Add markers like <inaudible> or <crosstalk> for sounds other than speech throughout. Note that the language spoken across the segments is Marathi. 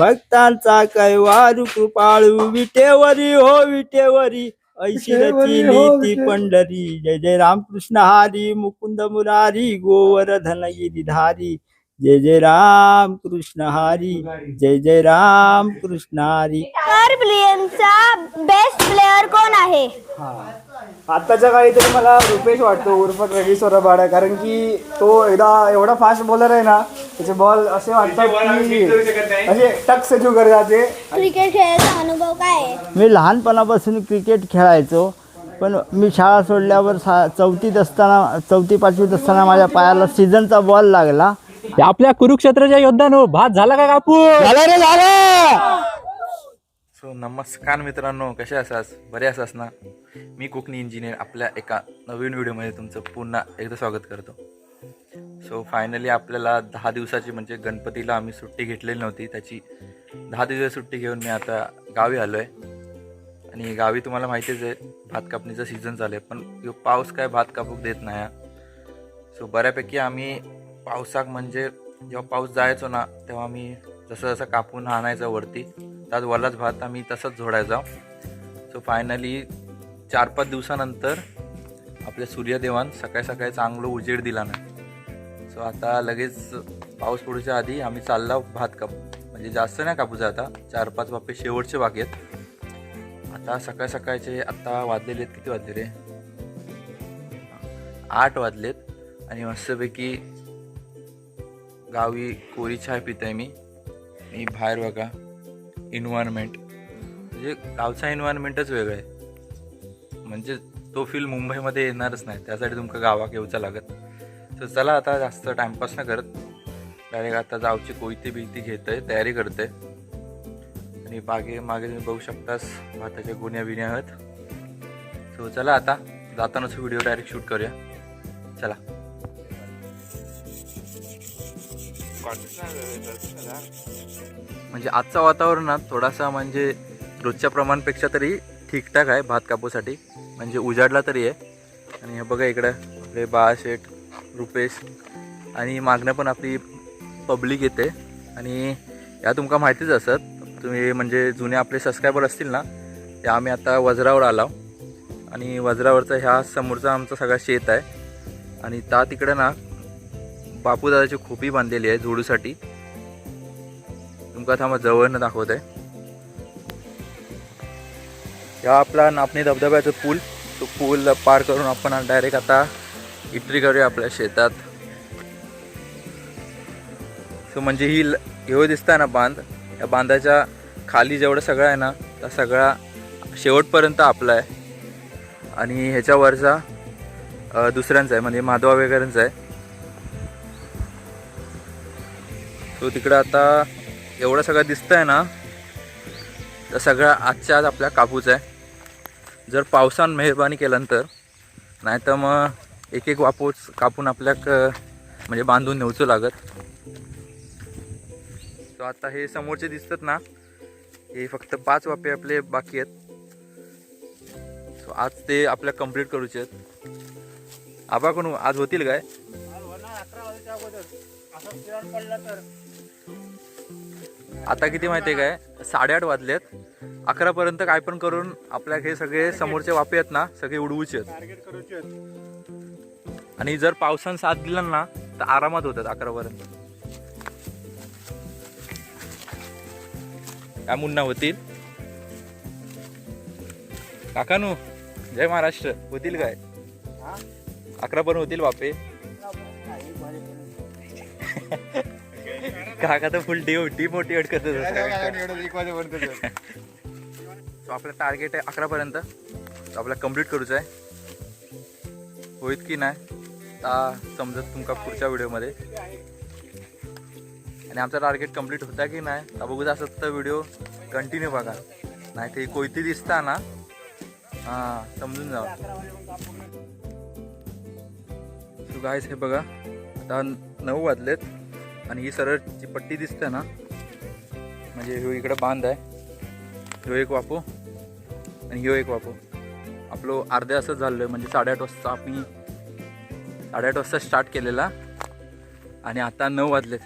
भक्तांचा कैवारू कृपाळू विटेवरी हो विटेवरी. ऐशिरची नीती पंढरी. जय जय रामकृष्ण हरी मुकुंद मुरारी गोवर्धन गिरिधारी. जय जय राम कृष्ण हरी जय जय राम कृष्ण हरी. तर प्लेयरचा बेस्ट प्लेयर कोण आहे? आत्ताच्या काळी तरी मला रुपेश वाटतो उर्फ क्रेडिट सोराबाडा कारण की तो एकदा एवढा फास्ट बॉलर आहे ना त्याचे बॉल असे वाटतात की असे टक से जो कर जाते. क्रिकेट खेळायचा अनुभव काय आहे? मी लहानपणापासून क्रिकेट खेळायचो पण मी शाळा सोडल्यावर सा चौथीत असताना चौथी पाचवीत असताना माझ्या पायाला सीझनचा बॉल लागला. आपल्या कुरुक्षेत्राच्या योद्धानो भात झाला का कापू झाला रे झाला! सो नमस्कार मित्रांनो कसे असास? बरे असास ना? मी कोकणी इंजिनियर आपल्या एका नवीन व्हिडिओमध्ये तुमचं पुन्हा एकदा स्वागत करतो. सो फायनली आपल्याला दहा दिवसाची म्हणजे गणपतीला आम्ही सुट्टी घेतलेली नव्हती. त्याची दहा दिवस सुट्टी घेऊन मी आता गावी आलो आहे आणि गावी तुम्हाला माहितीच आहे भात कापणीचा सीझन चालू आहे. पण पाऊस काय भात कापूक देत नाही सो बऱ्यापैकी आम्ही पावसाक म्हणजे जेव्हा पाऊस जायचो ना तेव्हा मी जसं जसं कापून आणायचं वरती त्यात वलाच भात आम्ही तसंच झोडायचा. सो फायनली चार पाच दिवसानंतर आपल्या सूर्यदेवान सकाळी सकाळी चांगलं उजेड दिला नाही सो आता लगेच पाऊस पडूच्या आधी आम्ही चालला भात कापू म्हणजे जास्त नाही कापूचं आता चार पाच बापे शेवटचे बाकी आहेत. आता सकाळ सकाळचे आत्ता वाजलेले आहेत किती वाजले रे आठ वाजलेत. आणि मस्तपैकी गावी कोरी चहा पित आहे मी. मी बाहेर बघा. इन्व्हायरमेंट म्हणजे गावचा इन्व्हायरमेंटच वेगळं आहे. म्हणजे तो फील मुंबईमध्ये येणारच नाही. त्यासाठी तुमका गावाक येऊचा लागत. तर चला आता जास्त टाइमपास नाही करत. डायरेक्ट आता जावची कोयती बियती घेत आहे तयारी करते आणि बागे मागे तुम्ही बघू शकतास भाताच्या गुन्ह्या बिन्या आहेत सो चला आता जातानाच व्हिडिओ डायरेक्ट शूट करूया. चला. म्हणजे आजचा वातावरणात थोडासा म्हणजे रोजच्या प्रमाणपेक्षा तरी ठीकठाक आहे भात कापूसाठी. म्हणजे उजाडला तरी आहे. आणि हे बघा इकडं आपले बाळाशेठ रुपेश आणि मागणं पण आपली पब्लिक येते. आणि या तुमका माहितीच असत तुम्ही म्हणजे जुने आपले सबस्क्रायबर असतील ना ते आम्ही आता वज्रावर आलो. आणि वज्रावरचा ह्या समोरचा आमचा सगळा शेत आहे. आणि ता तिकडं ना बापूदादाची खोपी बांधलेली आहे जोडूसाठी तुमका थांबा जवळनं दाखवत आहे या आपला नापणी धबधब्याचा पूल तो पूल पार करून आपण डायरेक्ट आता इट्री करूया आपल्या शेतात. सो म्हणजे ही ल- दिसता ना बांध. या बांधाच्या खाली जेवढं सगळं आहे ना त्या सगळा शेवटपर्यंत आपला आहे. आणि ह्याच्यावरचा दुसऱ्यांचा आहे म्हणजे माधवा वगैरेंचा आहे. तो तिकडं आता एवढं सगळं दिसतंय ना तर सगळं आजच्या आज आपल्या कापूस आहे. जर पावसानं मेहरबानी केल्यानंतर नाही तर मग एक एक वापूच कापून आपल्याक म्हणजे बांधून नेऊचं लागत. तो आता हे समोरचे दिसतात ना हे फक्त पाच वापे आपले बाकी आहेत. सो आज ते आपल्या कंप्लीट करूचे आहेत. आबा कोण आज होतील काय? आता किती माहिती आहे काय? साडेआठ वाजलेत. अकरा पर्यंत काय पण करून आपल्या हे सगळे समोरचे वापे आहेत ना सगळे उडवूचे आहेत. आणि जर पावसानं साथ दिला ना तर आरामात होतात अकरा पर्यंत काय मुन्ना होतील? काकानू जय महाराष्ट्र. होतील काय? अकरा पण होतील बापे <laughs> काका तर फुल डे डिमोटिवेट करतो सो आपलं टार्गेट आहे अकरा पर्यंत So आपल्याला कंप्लीट करूच आहे. होईत की नाही ता समजत तुमका पुढच्या व्हिडिओमध्ये आणि आमचा टार्गेट कंप्लीट होता की नाही ता बघूच असत तर व्हिडिओ कंटिन्यू बघा. नाही ते कोयती दिसता ना. हां समजून जा सो गायस हे बघा. आता नऊ वाजलेत. आणि ही सरळ जी पट्टी दिसते ना म्हणजे ह्यो इकडं बांध आहे ह्यो एक वापू आणि ह्यो एक वापू. आपलं अर्ध्या असंच झालं आहे म्हणजे साडेआठ वाजता आम्ही साडेआठ वाजता स्टार्ट केलेला आणि आता नऊ वाजलेत.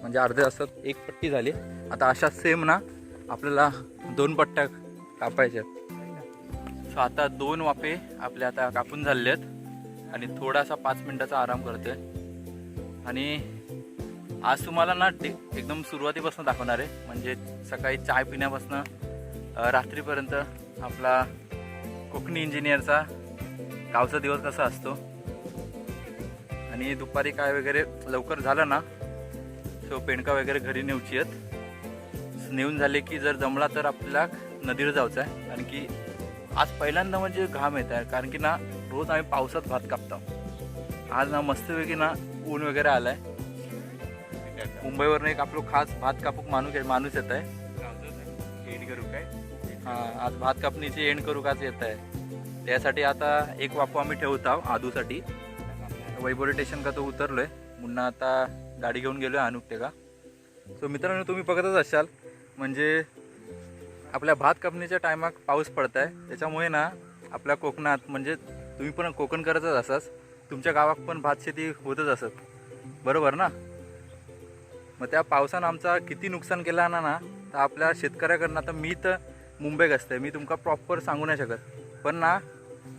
म्हणजे अर्ध्या तासात एक पट्टी झाली. आता अशा सेम ना आपल्याला दोन पट्ट्या कापायच्या सो आता दोन वाफे आपले आता कापून झाले आहेत. आणि थोडासा पाच मिनटाचा आराम करते आणि आज तुम्हाला ना एकदम सुरुवातीपासून दाखवणार आहे. म्हणजे सकाळी चाय पिण्यापासून रात्रीपर्यंत आपला कोकणी इंजिनियरचा गावचा दिवस कसा असतो. आणि दुपारी काय वगैरे लवकर झालं ना सो पेंडका वगैरे घरी नेऊची आहेत. नेऊन झाले की जर जमला तर आपल्याला नदीवर जायचं आहे. कारण की आज पहिल्यांदा म्हणजे घाम येत आहे. कारण की ना रोज आम्ही पावसात भात कापतो. आज ना मस्तपैकी ना ऊन वगैरे आलाय. मुंबईवरनं एक आपलं खास भात कापूक माणूस माणूस येत आहे. हा आज भात कापणीची एंड करू काच येत आहे. त्यासाठी आता एक वापू आम्ही ठेवत आहोत आदूसाठी. वैभवरी स्टेशन का तो उतरलोय. मुन्ना आता गाडी घेऊन गेलोय अनुक ते का. सो मित्रांनो तुम्ही बघतच असाल म्हणजे आपल्या भात कापणीच्या टायमात पाऊस पडत आहे त्याच्यामुळे ना आपल्या कोकणात म्हणजे तुम्ही पण कोकण करतच असाच तुमच्या गावात पण भात शेती होतच असत. बरोबर ना? मग त्या पावसानं आमचा किती नुकसान केला ना ना तर आपल्या शेतकऱ्याकडनं आता मी तर मुंबईक असते मी तुमका प्रॉपर सांगू नाही शकत. पण ना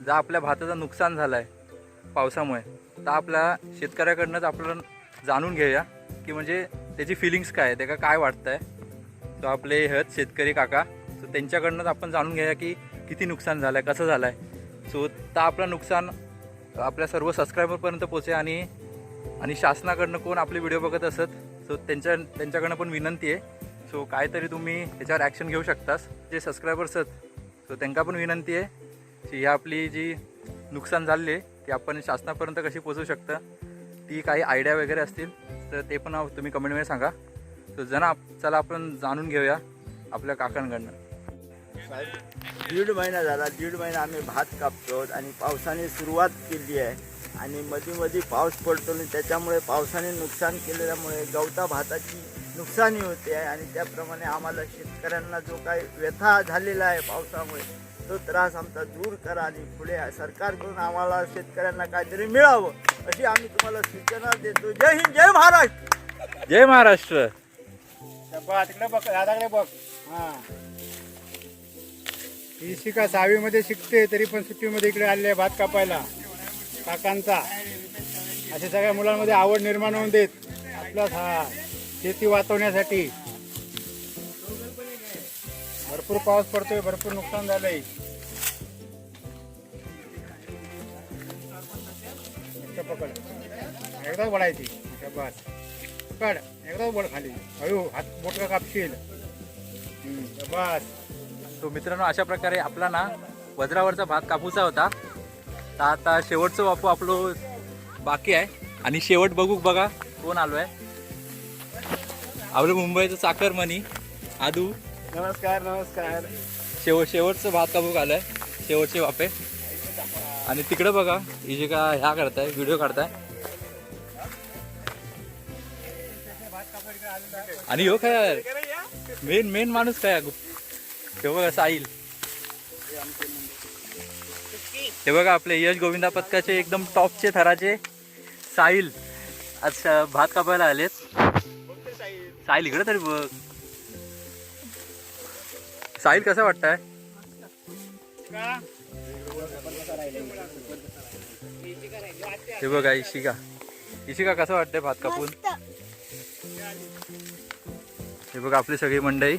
जर आपल्या भाताचं नुकसान झालं आहे पावसामुळे तर आपल्या शेतकऱ्याकडनंच आपलं जाणून घेऊया की म्हणजे त्याची फिलिंग्स काय आहे त्याला काय वाटतं आहे तो आपले हत शेतकरी काका सो त्यांच्याकडनंच आपण जाणून घेऊया की किती नुकसान झालं आहे कसं झालं आहे सो तर आपलं नुकसान आपल्या सर्व सबस्क्रायबरपर्यंत पोचे आणि आणि शासनाकडनं कोण आपले व्हिडिओ बघत असत सो त्यांच्या त्यांच्याकडनं पण विनंती आहे. सो काहीतरी तुम्ही त्याच्यावर ॲक्शन घेऊ शकतास. जे सबस्क्रायबर्स आहेत सो त्यांना पण विनंती आहे. की ही आपली जी नुकसान झाले ती आपण शासनापर्यंत कशी पोचवू शकता ती काही आयडिया वगैरे असतील तर ते पण तुम्ही कमेंटमध्ये सांगा. सो जना चला आपण जाणून घेऊया आपल्या काकांकडनं. दीड महिना झाला. दीड महिना आम्ही भात कापतो आणि पावसाने सुरुवात केली आहे. आणि मध्ये मध्ये पाऊस पडतो आणि त्याच्यामुळे पावसाने नुकसान केलेल्यामुळे गवता भाताची नुकसानी होते आहे. आणि त्याप्रमाणे आम्हाला शेतकऱ्यांना जो काही व्यथा झालेला आहे पावसामुळे तो त्रास आमचा दूर करा आणि पुढे सरकारकडून आम्हाला शेतकऱ्यांना काहीतरी मिळावं अशी आम्ही तुम्हाला सूचना देतो. जय हिंद जय महाराष्ट्र! जय महाराष्ट्र! बघ तिकडे बघ दादाकडे बघ. हा. ही शिका सहावीमध्ये शिकते तरी पण सुट्टीमध्ये इकडे आले भात कापायला. काकांचा. अशा सगळ्या मुलांमध्ये आवड निर्माण होऊन देत. आपला हा शेती वाचवण्यासाठी. भरपूर पाऊस पडतोय भरपूर नुकसान झालंय. पकड. एकदाच बडायची बस पकड. एकदाच बड खाली. हळू हात मोठं कापशील. बस तो मित्रांनो अशा प्रकारे आपला ना वज्रावरचा भात कापूचा होता. तर आता शेवटचं बापू आपलं बाकी आहे. आणि शेवट बघू बघा कोण आलो आहे आपलं मुंबईचं चाकर मनी आदू. नमस्कार नमस्कार. शेवट शेवटचं भात कापूक आलंय. शेवटचे वापे आणि तिकडे बघा ही जे का ह्या करताय व्हिडिओ काढताय. आणि हो काय मेन मेन माणूस काय हे बघा साहिल. हे बघा आपले यश गोविंदा पथकाचे एकदम टॉपचे थराचे साहिल. अच्छा भात कापायला आलेत. साहिल इकडे तरी बघ. साहिल कसं वाटतंय? हे बघा इशिका. इशिका कसं वाटतंय भात कापून? हे बघा आपली सगळी मंडळी.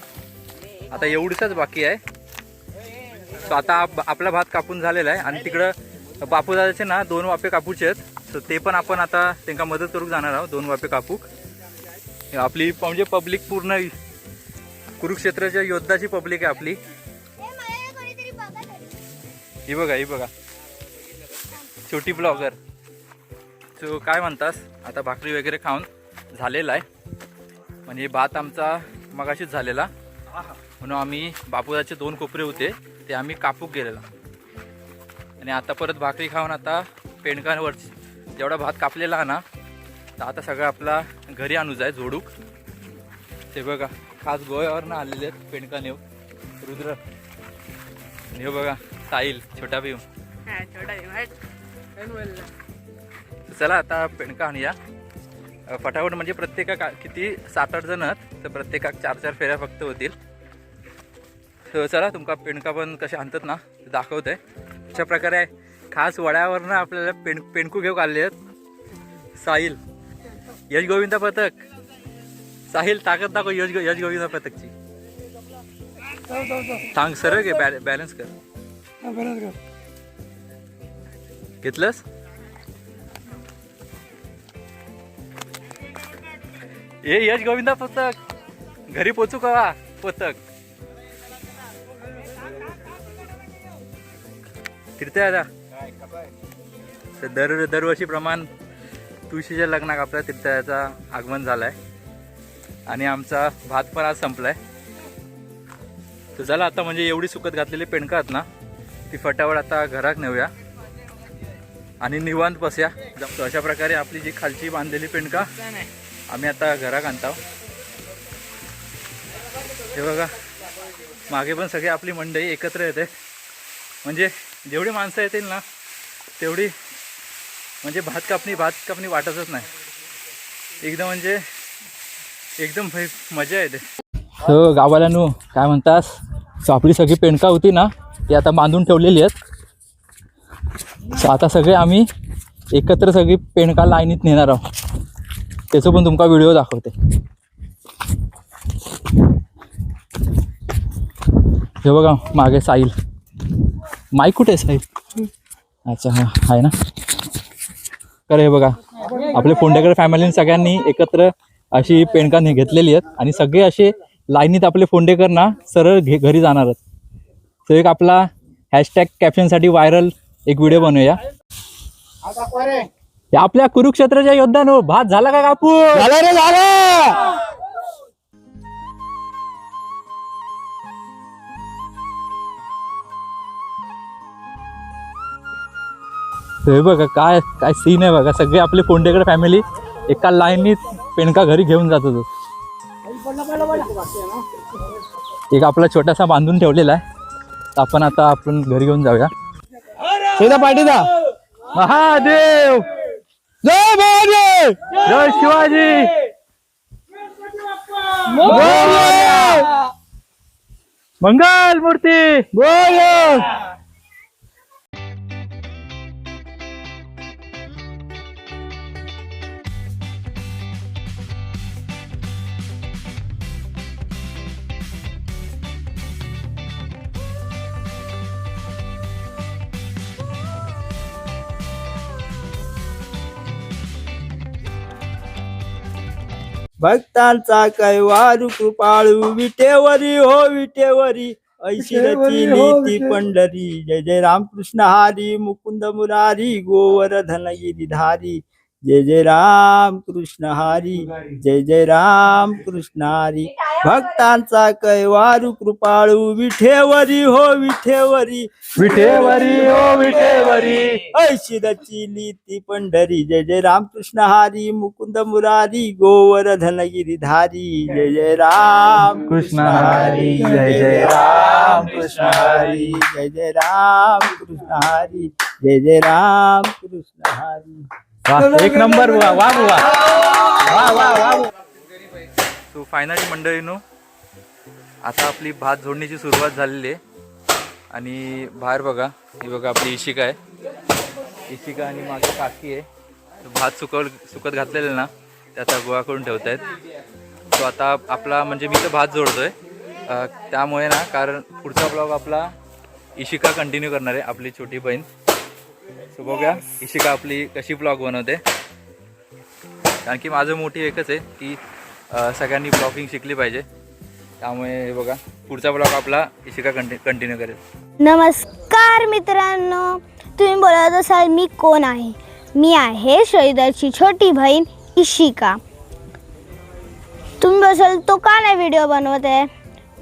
आता एवढीच बाकी आहे. So आता आप- आपला भात कापून झालेला आहे. आणि तिकडं बापूदादाचे ना दोन वाफे कापूचे आहेत. सो ते पण आपण आता त्यांना मदत करू जाणार आहोत दोन वाफे कापूक हे आपली म्हणजे पब्लिक पूर्ण कुरुक्षेत्राच्या योद्धाची पब्लिक आहे आपली. ही बघा ही बघा. छोटी ब्लॉगर. सो काय म्हणतास? आता भाकरी वगैरे खाऊन झालेला आहे. म्हणजे भात आमचा मगाशीच झालेला. म्हणून आम्ही बापूदाचे दोन कोपरे होते ते आम्ही कापूक गेलेला. आणि आता परत भाकरी खाऊन आता पेंडकांवर जेवढा भात कापलेला ना तर आता सगळं आपला घरी आणू जाय झोडूक. ते बघा खास गोव्यावरनं आलेले आहेत पेंडका नेऊ. रुद्र. हे बघा साहिल छोटा भीम. चला आता पेंडका आणूया. फटाफट म्हणजे प्रत्येका किती सात आठ जण आहेत तर प्रत्येकाक चार चार फेऱ्या फक्त होतील. तर चला तुमका पेणका पण कसे आणतात ना ते आहे अशा प्रकारे खास वड्यावरनं आपल्याला पेण पेणकू घेऊ आले आहेत. साहिल यश गोविंदा पथक. साहिल ताकद दाखव यश गो- यश गोविंदा पथकची. सांग सरळ घे बॅ बॅलन्स कर. घेतलंस? ए यश गोविंदा पथक. घरी पोचू का पथक? फिरते आता. तर दर दरवर्षीप्रमाण तुळशीच्या लग्नात आपल्या तीर्थयाचा आगमन झालाय. आणि आमचा भात पण आज संपलाय. तर झालं आता म्हणजे एवढी सुकत घातलेली पेणकं आहेत ना ती फटाफट आता घरात नेऊया. आणि निवांत बसूया. तर अशा प्रकारे आपली जी खालची बांधलेली पेणका आम्ही आता घरात आणतो हे बघा मागे पण सगळी आपली मंडळी एकत्र येते. म्हणजे जेवढी माणसं येतील ना तेवढी म्हणजे भात कापणी भात कापणी वाटतच नाही. एकदम म्हणजे एकदम भाई मजा येते. हो गावाला नू काय म्हणतास? सो आपली सगळी पेणका होती ना ती आता बांधून ठेवलेली आहेत. सो आता सगळे आम्ही एकत्र सगळी पेणका लाईनीत नेणार आहोत. त्याचं पण तुमका व्हिडिओ दाखवते. हे बघा मागे साईल माईक कुठे आहे साहेब? अच्छा हां आहे ना? तर हे बघा आपले फोंडेकर फॅमिली सगळ्यांनी एकत्र अशी पेणका घेतलेली आहेत आणि सगळे असे लाईनीत आपले फोंडेकर ना सरळ घे घरी जाणार आहेत. तो एक आपला हॅशटॅग कॅप्शनसाठी व्हायरल एक व्हिडिओ बनवूया. आपल्या कुरुक्षेत्राच्या योद्धानो हो, भात झाला का कापू झाला रे झाला! हे बघा काय काय सीन आहे बघा. सगळे आपले फोंडेकर फॅमिली एका लाईनीत पेणका घरी घेऊन जात होतो. एक आपला छोटासा बांधून ठेवलेला आहे. तर आपण आता आपण घरी घेऊन जाऊया. शेता पाटीदा महादेव! जय महादेव! जय शिवाजी! मंगल मूर्ती! भक्तांचा कैवारू कृपाळू विटेवरी हो विटेवरी ऐशिरची नीती पंढरी जय जय रामकृष्ण हरी मुकुंद मुरारी गोवर्धन गिरिधारी जय जय राम कृष्ण हरी जय जय राम कृष्ण हरी. भक्तांचा कैवारू कृपाळू विठेवरी हो विठेवरी. विठेवरी ओ विठेवरी. ऐशिरची नीती पंढरी जय जय रामकृष्ण हरी. मुकुंद मुरारी गोवर्धन गिरिधारी जय जय राम कृष्ण हरी जय जय राम कृष्ण हरी. जय जय राम कृष्ण हरी. जय जय राम कृष्ण हरी. वा, एक नंबर वा वा वा सो फायनली मंडळीनो आता आपली भात जोडणीची सुरुवात झालेली आहे. आणि बाहेर बघा ही बघा आपली इशिका आहे. इशिका आणि मागे काकी आहे. भात सुकव सुकत घातलेलं ना ते आता गोळा करून ठेवत आहेत तो आता आपला म्हणजे मी तर भात जोडतोय. अं, त्यामुळे ना कारण पुढचा ब्लॉग आपला इशिका कंटिन्यू करणार आहे आपली छोटी बहीण. सो बघूया. इशिका आपली कशी ब्लॉग बनवते. कारण की माझं मोठी एकच आहे की सगळ्यांनी ब्लॉगिंग शिकली पाहिजे. त्यामुळे हे बघा पुढचा ब्लॉग आपला इशिका कंटि कंटिन्यू करेल. नमस्कार मित्रांनो तुम्ही बोलत असाल मी कोण आहे? मी आहे श्रीधरची छोटी बहीण इशिका. तुम्ही बसाल तो का नाही व्हिडिओ बनवत आहे?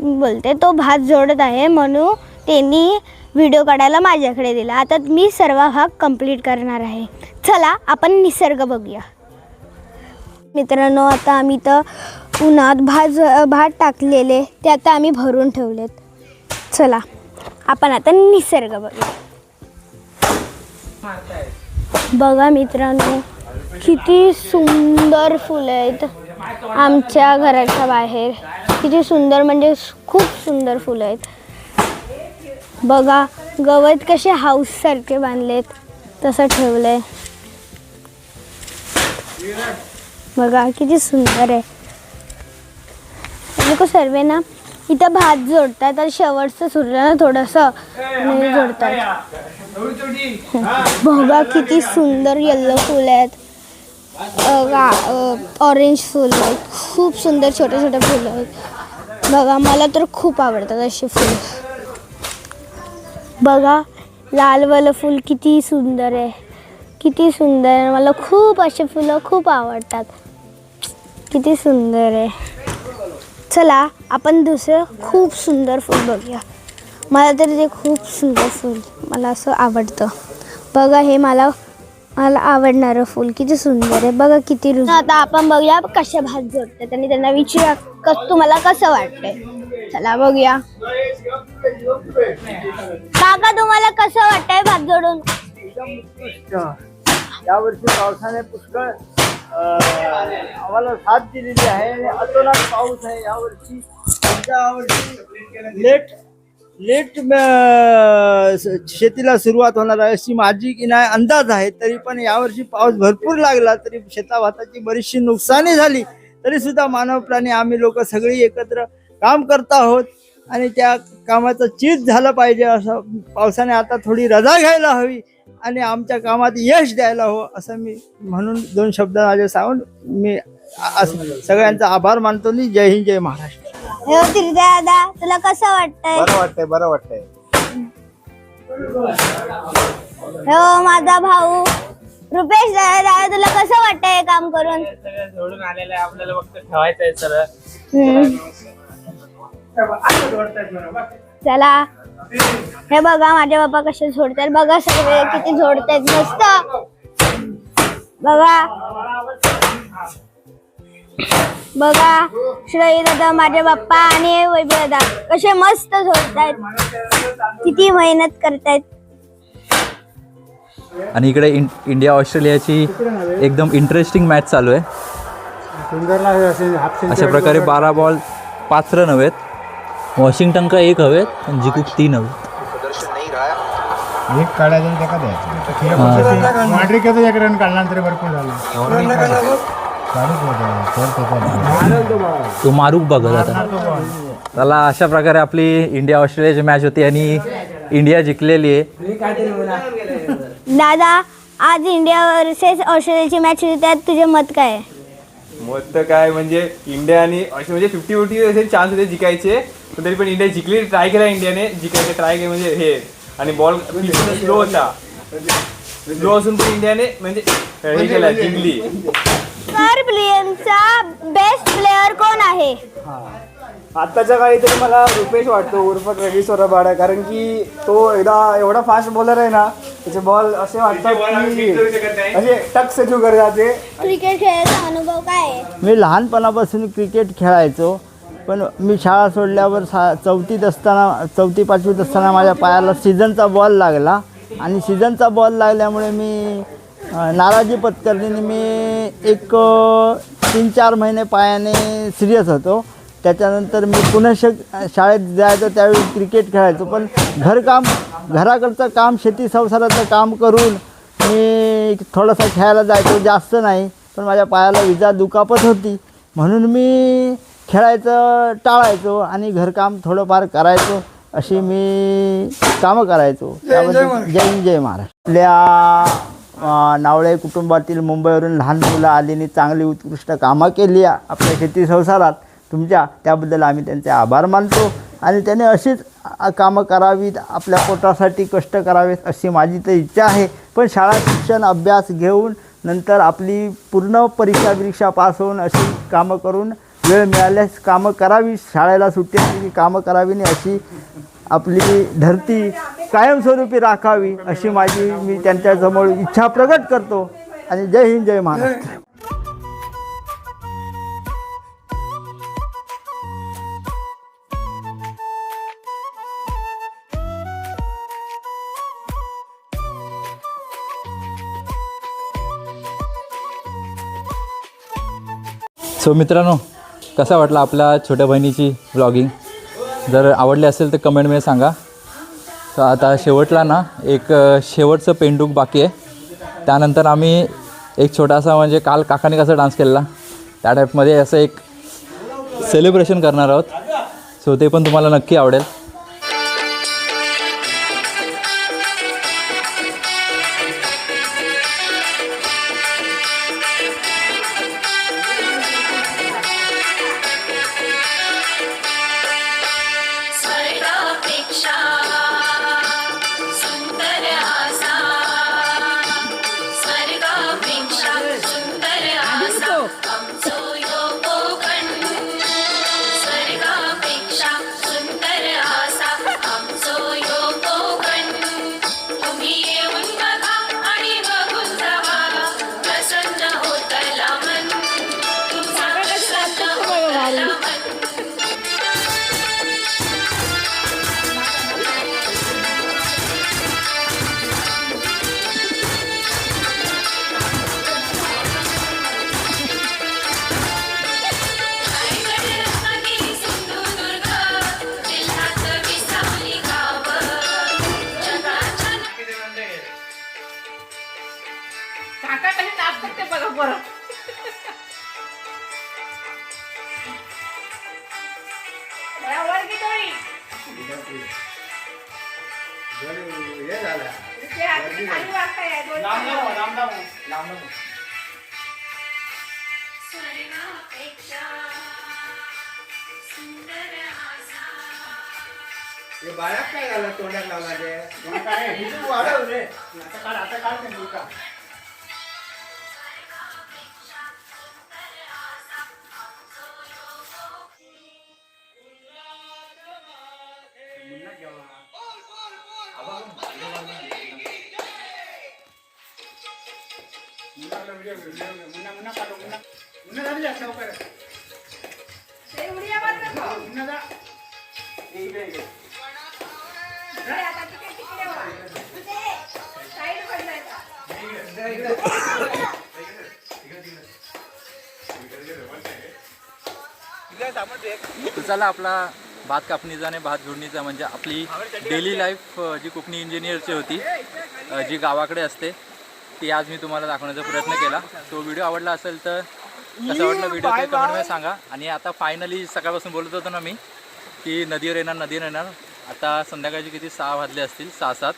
बोलते तो भात जोडत आहे म्हणून त्यांनी व्हिडिओ काढायला माझ्याकडे दिला. आता मी सर्व भाग कंप्लीट करणार आहे. चला आपण निसर्ग बघूया. मित्रांनो आता आम्ही तर उन्हात भात भात टाकलेले ते आता आम्ही भरून ठेवलेत. चला आपण आता निसर्ग बघूया. बघा मित्रांनो किती सुंदर फुलं आहेत आमच्या घराच्या बाहेर. किती सुंदर म्हणजे खूप सुंदर फुलं आहेत. बघा गवत कसे हाऊससारखे बांधलेत. तसं ठेवलंय. बघा किती सुंदर आहे. लोक सर्व ना. इथं भात जोडतात आणि शेवटचं सुरलं ना थोडंसं जोडतात बघा किती सुंदर येल्लो फुल आहेत. ऑरेंज फुल आहेत. खूप सुंदर छोटे छोटे फुलं आहेत. बघा मला तर खूप आवडतात असे फुल. बघा लालवालं फुल किती सुंदर आहे. किती सुंदर आहे. मला खूप असे फुलं खूप आवडतात. किती सुंदर आहे. चला आपण दुसरं खूप सुंदर फूल बघूया. मला तर ते खूप सुंदर फूल मला असं आवडतं. बघा हे मला मला आवडणारं फूल किती सुंदर आहे. बघा किती रुच आता आपण बघूया कशा भात जोडतात आणि त्यांना विचारूया क तुम्हाला कसं वाटतंय. चला बघूया. काका तुम्हाला कसं वाटतंय भात जोडून? यावर्षी पावसाने पुष्कळ आम्हाला साथ दिलेली आहे आणि अतोनात पाऊस आहे यावर्षी. यावर्षी लेट लेट शेतीला सुरुवात होणार आहे. अशी माझी की नाही अंदाज आहे तरी पण यावर्षी पाऊस भरपूर लागला तरी शेताभाताची बरीचशी नुकसानी झाली तरी सुद्धा मानव प्राणी आम्ही लोक सगळी एकत्र काम करत आहोत आणि त्या कामाचं चीज झालं पाहिजे असं पावसाने आता थोडी रजा घ्यायला हवी आणि आमच्या कामात यश द्यायला हवं असं मी म्हणून दोन शब्द माझे सांगून मी सगळ्यांचा आभार मानतो आणि जय हिंद जय महाराष्ट्र. हो दादा तुला कसं वाटतंय? बरं वाटतंय बरं वाटतंय. हो माझा भाऊ. रुपेश दादा तुला कसं वाटतंय हे काम करून? सगळं जोडून आलेलं आहे आपल्याला फक्त ठेवायचं आहे सर. चला. हे बघा माझे बाप्पा कसे झोडतात. बघा सगळे किती झोडतात. मस्त. बघा. बघा श्रेय दादा माझे बाप्पा आणि वैभव दादा कसे मस्त झोडतायत. किती मेहनत करतायत. आणि इकडे इंडिया ऑस्ट्रेलियाची एकदम इंटरेस्टिंग मॅच चालू आहे. अशा प्रकारे बारा बॉल पाच रन हवेत. वॉशिंग्टन का एक हवेत आणि जिकूक तीन हवेत. एक काढायचं आणि त्याका द्यायचं. मांडरिकेचं एक रन काढला तरी भरपूर झालं. तो मारूक बघत आता त्याला अशा प्रकारे आपली इंडिया ऑस्ट्रेलियाची मॅच होती आणि इंडिया जिंकलेली आहे. दादा आज इंडिया वर्सेस ऑस्ट्रेलियाची मॅच होती त्यात तुझे मत काय आहे? मत तर काय म्हणजे इंडिया आणि असे म्हणजे फिफ्टी फिफ्टी असे चान्स होते जिकायचे. पण तरी पण इंडिया जिंकली ट्राय केला इंडियाने जिकायचे ट्राय केले म्हणजे हे. आणि बॉल स्लो होता. स्लो असून पण इंडियाने म्हणजे हे केला जिंकली. तर प्लेयरचा बेस्ट प्लेअर कोण आहे? आत्ताच्या काळी तरी मला रुपेश वाटतो उर्फ रवी सोराबाडा. कारण की तो एकदा एवढा फास्ट बॉलर आहे ना त्याचे बॉल असे वाटतात की असे टक से जो कर जाते क्रिकेट खेळायचा अनुभव काय आहे? मी लहानपणापासून क्रिकेट खेळायचो पण मी शाळा सोडल्यावर सा चौथीत असताना चौथी पाचवीत असताना माझ्या पायाला सीझनचा बॉल लागला. आणि सीझनचा बॉल लागल्यामुळे मी अ, नाराजी पत्करलीने मी एक अ, तीन चार महिने पायाने सिरियस होतो. त्याच्यानंतर मी पुन्हा शक शाळेत जायचो त्यावेळी क्रिकेट खेळायचो. पण घरकाम घराकडचं काम शेती संसाराचं काम करून मी थोडंसं खेळायला जायचो जास्त नाही. पण माझ्या पायाला विजा दुखापत होती. म्हणून मी खेळायचं टाळायचो आणि घरकाम थोडंफार करायचो अशी मी कामं करायचो. त्याबद्दल जय जय महाराष्ट्र आपल्या नावळे कुटुंबातील मुंबईवरून लहान मुलं आलीने चांगली उत्कृष्ट कामं केली आपल्या शेती संसारात. तुमच्या त्याबद्दल आम्ही त्यांचे आभार मानतो. आणि त्याने अशीच कामं करावीत आपल्या पोटासाठी कष्ट करावेत अशी माझी तर इच्छा आहे. पण शाळा शिक्षण अभ्यास घेऊन नंतर आपली पूर्ण परीक्षा बिरीक्षा पास होऊन अशी कामं करून वेळ मिळाल्यास कामं करावी. शाळेला सुट्टी असली की कामं करावी आणि अशी आपली धरती कायमस्वरूपी राखावी अशी माझी मी त्यांच्यासमोर इच्छा प्रकट करतो. आणि जय हिंद जय महाराष्ट्र. सो मित्रांनो कसा वाटला आपल्या छोट्या बहिणीची व्लॉगिंग जर आवडली असेल तर कमेंटमध्ये सांगा. तर आता शेवटला ना एक शेवटचं पेंडूक बाकी आहे. त्यानंतर आम्ही एक छोटासा म्हणजे काल काकाने कसा डान्स केलेला त्या टाईपमध्ये असं एक सेलिब्रेशन करणार आहोत. सो ते पण तुम्हाला नक्की आवडेल. स्वर्गापेक्षा सुंदर आसा बाळात काय झालं तोंडात लावला ते? वाढव रे. आता काढ आता काढ तर चला आपला भात कापणीचा आणि भात जोडणीचा म्हणजे आपली डेली लाईफ जी कोकणी इंजिनियरची होती जी गावाकडे असते ती आज मी तुम्हाला दाखवण्याचा प्रयत्न केला. तो व्हिडिओ आवडला असेल तर कसा वाटला व्हिडिओ ते कमेंटमध्ये सांगा. आणि आता फायनली सकाळपासून बोलत होतो ना मी की नदीवर येणार नदीवर येणार आता संध्याकाळची किती सहा वाजले असतील सहा सात.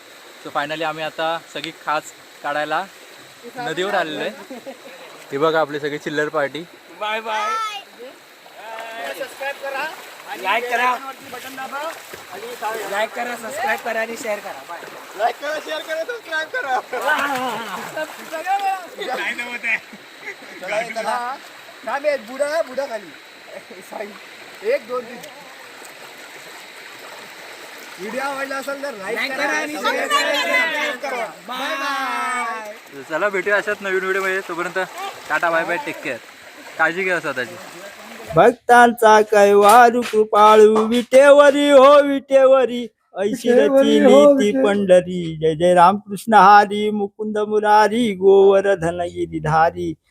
सो फायनली आम्ही आता सगळी खास काढायला नदीवर आलेलो आहे. हे बघा आपली सगळी चिल्लर पार्टी. बाय बाय लाईक करा लाईक करा. सबस्क्राईब करा आणि शेअर करा. बाय लाईक करा शेअर करा सबस्क्राईब करा. काय थांब एक बुडा आहे बुडा खाली. साई. एक दोन तीन. व्हिडिओ आवडला असेल तर लाईक करा आणि शेअर करा. बाय चला भेटूया अशाच नवीन व्हिडिओमध्ये. तोपर्यंत ta-ta bye bye take care काळजी घ्या स्वतःची. भक्तांचा कैवारू कृपाळू विटेवरी हो विटेवरी. ऐशिरची नीती पंढरी. जय जय रामकृष्ण हरी मुकुंद मुरारी गोवर्धन गिरीधारी.